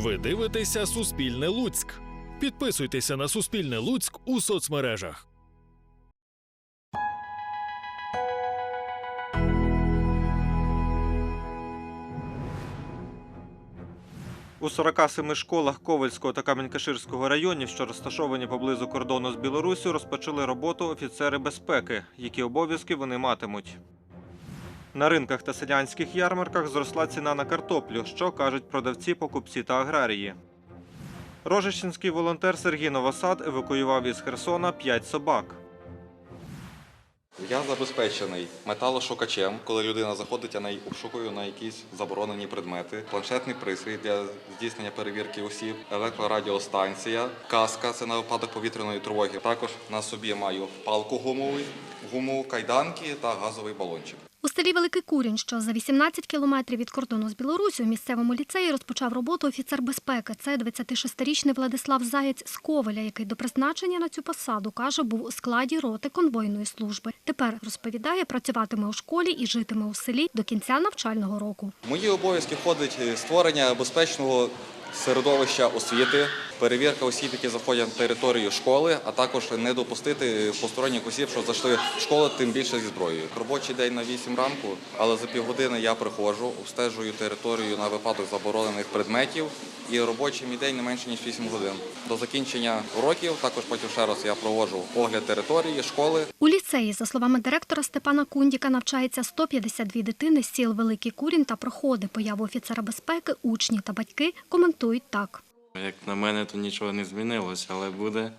Ви дивитеся Суспільне Луцьк. Підписуйтеся на Суспільне Луцьк у соцмережах. У 47 школах Ковальського та Камінькаширського районів, що розташовані поблизу кордону з Білоруссю, розпочали роботу офіцери безпеки, які обов'язки вони матимуть. На ринках та селянських ярмарках зросла ціна на картоплю, що кажуть продавці, покупці та аграрії. Рожищенський волонтер Сергій Новосад евакуював із Херсона 5 собак. Я забезпечений металошукачем, коли людина заходить, я обшукую на якісь заборонені предмети, планшетний пристрій для здійснення перевірки осіб, електрорадіостанція, каска це на випадок повітряної тривоги. Також на собі маю палку гумову, гумову кайданки та газовий балончик. Селі Великий Курінь, що за 18 кілометрів від кордону з Білорусю, у місцевому ліцеї розпочав роботу офіцер безпеки. Це 26-річний Владислав Заєць з Ковеля, який до призначення на цю посаду, каже, був у складі роти конвойної служби. Тепер, розповідає, працюватиме у школі і житиме у селі до кінця навчального року. Мої обов'язки входить е, створення безпечного середовища освіти, перевірка осіб, які заходять на територію школи, а також не допустити посторонніх осіб, що зайшли в школу, тим більше зі зброєю. Робочий день на 8 ранку, але за півгодини я приходжу, обстежую територію на випадок заборонених предметів. І робочий мій день не менше ніж 8 годин. До закінчення уроків також потім ще раз я проводжу огляд території, школи. У ліцеї, за словами директора Степана Кундіка, навчається 152 дитини з сіл Великий Курінь та проходи появу офіцера безпеки, учні та батьки коментують так. Як на мене, то нічого не змінилося, але буде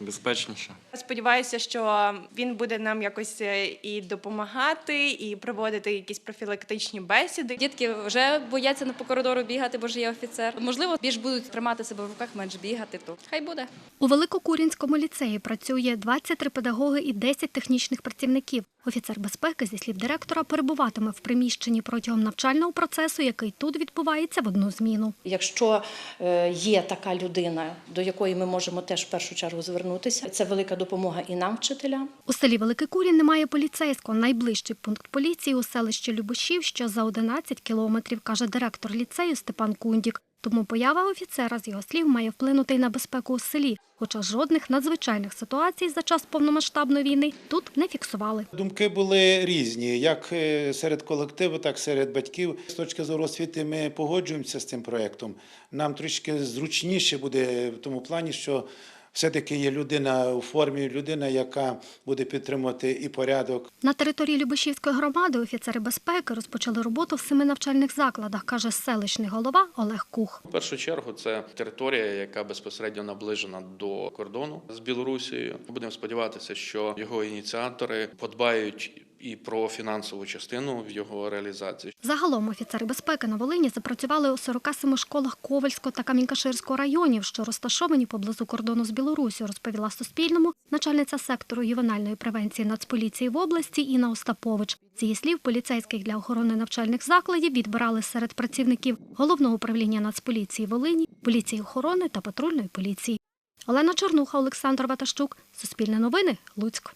безпечніше. Сподіваюся, що він буде нам якось е, і допомагати, і проводити якісь профілактичні бесіди. Дітки вже бояться по коридору бігати, бо ж є офіцер. Можливо, більш будуть тримати себе в руках, менш бігати. То хай буде. У Великокурінському ліцеї працює 23 педагоги і 10 технічних працівників. Офіцер безпеки, зі слів директора, перебуватиме в приміщенні протягом навчального процесу, який тут відбувається в одну зміну. Якщо е, є така людина, до якої ми можемо теж в першу чергу звернутися, це велика допомога і нам, вчителям. У селі Великий Курінь немає поліцейського. Найближчий пункт поліції у селищі Любошів, що за 11 кілометрів, каже директор ліцею Степан Кундік. Тому поява офіцера, з його слів, має вплинути й на безпеку у селі. Хоча жодних надзвичайних ситуацій за час повномасштабної війни тут не фіксували. Думки були різні, як е, серед колективу, так і серед батьків. З точки зору освіти ми погоджуємося з цим проєктом. Нам трішки зручніше буде в тому плані, що все-таки є людина у формі, людина, яка буде підтримувати і порядок, На території Любешівської громади офіцери безпеки розпочали роботу в семи навчальних закладах, каже селищний голова Олег Кух. В першу чергу це територія, яка безпосередньо наближена до кордону з Білорусією. Будемо сподіватися, що його ініціатори подбають і про фінансову частину в його реалізації. Загалом офіцери безпеки на Волині запрацювали у 47 школах Ковальського та Камінькаширського районів, що розташовані поблизу кордону з Білорусі, розповіла Суспільному начальниця сектору ювенальної превенції Нацполіції в області Інна Остапович. З слів, поліцейських для охорони навчальних закладів відбирали серед працівників головного управління Нацполіції Волині, поліції охорони та патрульної поліції. Олена Чернуха, Олександр Ватащук, Суспільне новини, Луцьк.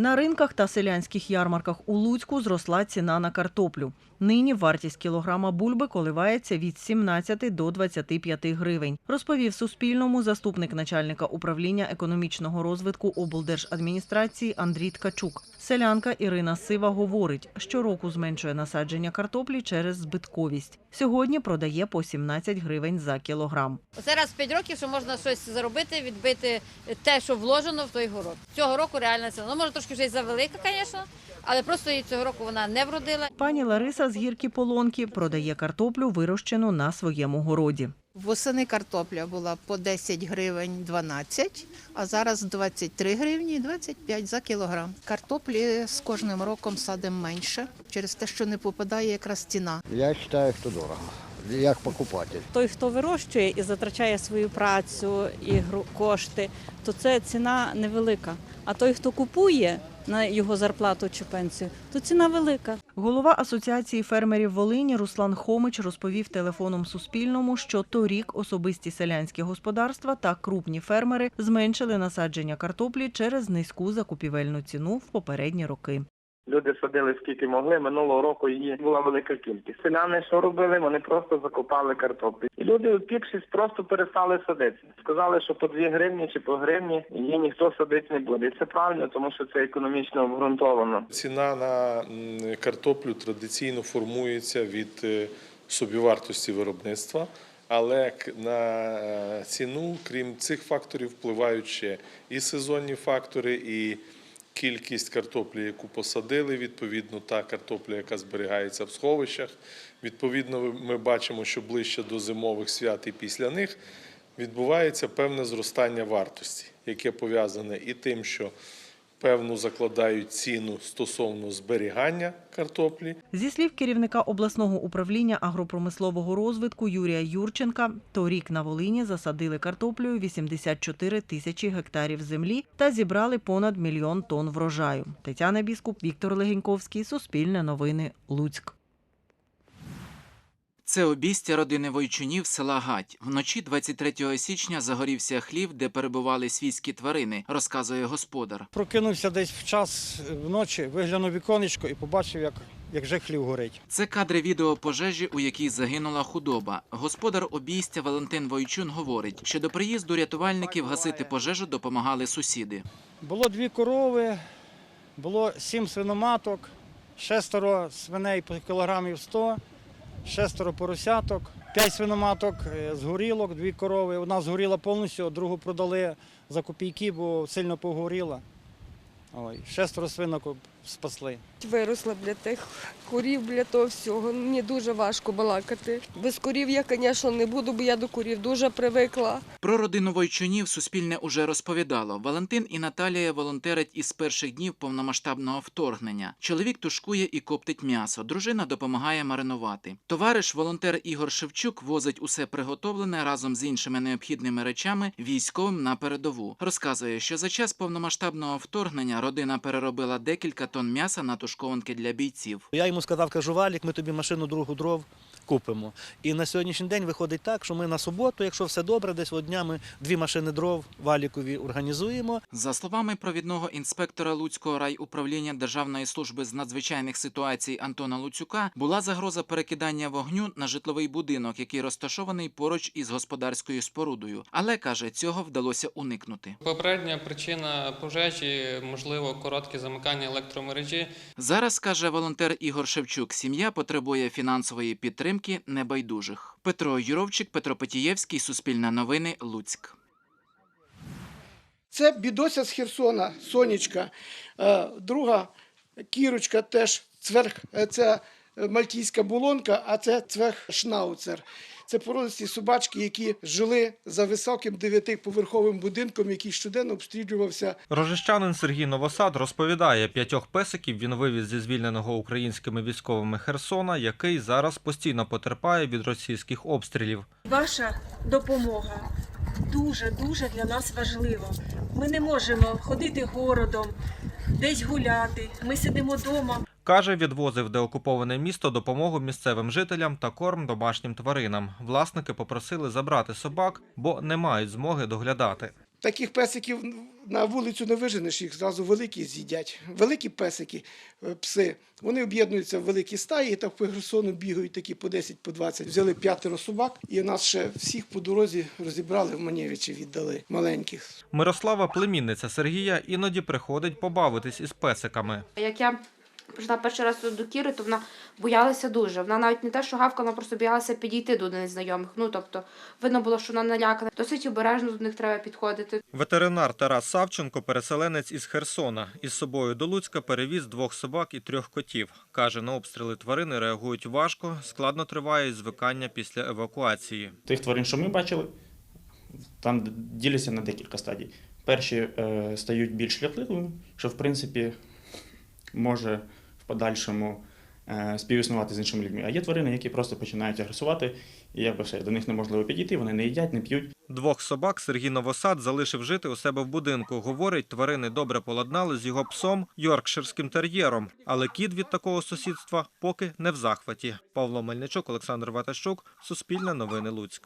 На ринках та селянських ярмарках у Луцьку зросла ціна на картоплю. Нині вартість кілограма бульби коливається від 17 до 25 гривень, розповів Суспільному заступник начальника управління економічного розвитку облдержадміністрації Андрій Ткачук. Селянка Ірина Сива говорить, щороку зменшує насадження картоплі через збитковість. Сьогодні продає по 17 гривень за кілограм. Оце раз в 5 років, що можна щось заробити, відбити те, що вложено в той город. Цього року реальна ціна. Ну, може, трошки вже й завелика, звісно, але просто її цього року вона не вродила. Пані Лариса з гірки Полонки продає картоплю, вирощену на своєму городі. Восени картопля була по 10 гривень 12, а зараз 23 гривні і 25 за кілограм. Картоплі з кожним роком садимо менше через те, що не попадає якраз ціна. Я вважаю, що дорого. Як покупатель. Той, хто вирощує і затрачає свою працю і гру- кошти, то це ціна невелика. А той, хто купує на його зарплату чи пенсію, то ціна велика. Голова Асоціації фермерів Волині Руслан Хомич розповів телефоном Суспільному, що торік особисті селянські господарства та крупні фермери зменшили насадження картоплі через низьку закупівельну ціну в попередні роки. Люди садили скільки могли. Минулого року її була велика кількість. Селяни що робили? Вони просто закопали картоплю. І люди, опікшись, просто перестали садити. Сказали, що по 2 гривні чи по гривні її ніхто садити не буде. І це правильно, тому що це економічно обґрунтовано. Ціна на картоплю традиційно формується від е, собівартості виробництва, але на е, ціну, крім цих факторів, впливають ще і сезонні фактори, і кількість картоплі, яку посадили, відповідно, та картопля, яка зберігається в сховищах. Відповідно, ми бачимо, що ближче до зимових свят і після них відбувається певне зростання вартості, яке пов'язане і тим, що певну закладають ціну стосовно зберігання картоплі. Зі слів керівника обласного управління агропромислового розвитку Юрія Юрченка, торік на Волині засадили картоплею 84 тисячі гектарів землі та зібрали понад мільйон тонн врожаю. Тетяна Біскуп, Віктор Легеньковський, Суспільне новини, Луцьк. Це обістя родини Войчунів села Гать. Вночі 23 січня загорівся хлів, де перебували свійські тварини, розказує господар. Прокинувся десь в час е, вночі, виглянув віконечко і побачив, як, як вже хлів горить. Це кадри відео пожежі, у якій загинула худоба. Господар обійстя Валентин Войчун говорить, що до приїзду рятувальників гасити пожежу допомагали сусіди. Було дві корови, було сім свиноматок, шестеро свиней по кілограмів 100, шестеро поросяток, п'ять свиноматок згорілок, дві корови. Одна згоріла повністю, другу продали за копійки, бо сильно погоріла. Шестеро свинок спасли. Виросла для тих курів, для того всього. Мені дуже важко балакати. Без курів я, звісно, не буду, бо я до курів дуже привикла. Про родину Войчунів Суспільне уже розповідало. Валентин і Наталія волонтерять із перших днів повномасштабного вторгнення. Чоловік тушкує і коптить м'ясо. Дружина допомагає маринувати. Товариш волонтер Ігор Шевчук возить усе приготовлене разом з іншими необхідними речами військовим на передову. Розказує, що за час повномасштабного вторгнення родина переробила декілька тонн м'яса на тушкованки для бійців. Я йому сказав, кажу, Валік, ми тобі машину другу дров купимо. І на сьогоднішній день виходить так, що ми на суботу, якщо все добре, десь от дня ми дві машини дров Валікові організуємо. За словами провідного інспектора Луцького райуправління Державної служби з надзвичайних ситуацій Антона Луцюка, була загроза перекидання вогню на житловий будинок, який розташований поруч із господарською спорудою. Але каже, цього вдалося уникнути. Попередня причина пожежі, можливо, коротке замикання електромережі. Зараз каже волонтер Ігор Шевчук, сім'я потребує фінансової підтримки небайдужих. Петро Юровчик, Петро Петієвський, Суспільне новини, Луцьк. Це бідося з Херсона, сонечка. Е, Друга кірочка теж цверх, е, це мальтійська булонка, а це цверх шнауцер. Це породисті собачки, які жили за високим дев'ятиповерховим будинком, який щоденно обстрілювався Рожищанин Сергій Новосад розповідає, п'ятьох песиків він вивіз зі звільненого українськими військовими Херсона, який зараз постійно потерпає від російських обстрілів. Ваша допомога дуже дуже для нас важлива. Ми не можемо ходити городом, десь гуляти. Ми сидимо вдома. Каже, відвозив деокуповане місто допомогу місцевим жителям та корм домашнім тваринам. Власники попросили забрати собак, бо не мають змоги доглядати. Таких песиків на вулицю не виженеш, їх зразу великі з'їдять. Великі песики, е, пси, вони об'єднуються в великі стаї і так по Херсону бігають такі по 10, по 20. Взяли п'ятеро собак і нас ще всіх по дорозі розібрали в Манєвичі, віддали маленьких. Мирослава, племінниця Сергія, іноді приходить побавитись із песиками. Як я прийшла перший раз до Кіри, то вона боялася дуже. Вона навіть не те, що гавкала, вона просто боялася підійти до незнайомих. Ну тобто, видно було, що вона налякана. Досить обережно до них треба підходити. Ветеринар Тарас Савченко, переселенець із Херсона. Із собою до Луцька перевіз двох собак і трьох котів. Каже, на обстріли тварини реагують важко, складно триває і звикання після евакуації. Тих тварин, що ми бачили, там діляться на декілька стадій. Перші е, стають більш лякливими, що в принципі може подальшому е, співіснувати з іншими людьми. А є тварини, які просто починають агресувати, і якби все, до них неможливо підійти, вони не їдять, не п'ють. Двох собак Сергій Новосад залишив жити у себе в будинку. Говорить, тварини добре поладнали з його псом Йоркширським тер'єром. Але кіт від такого сусідства поки не в захваті. Павло Мельничук, Олександр Ватащук, Суспільне новини Луцьк.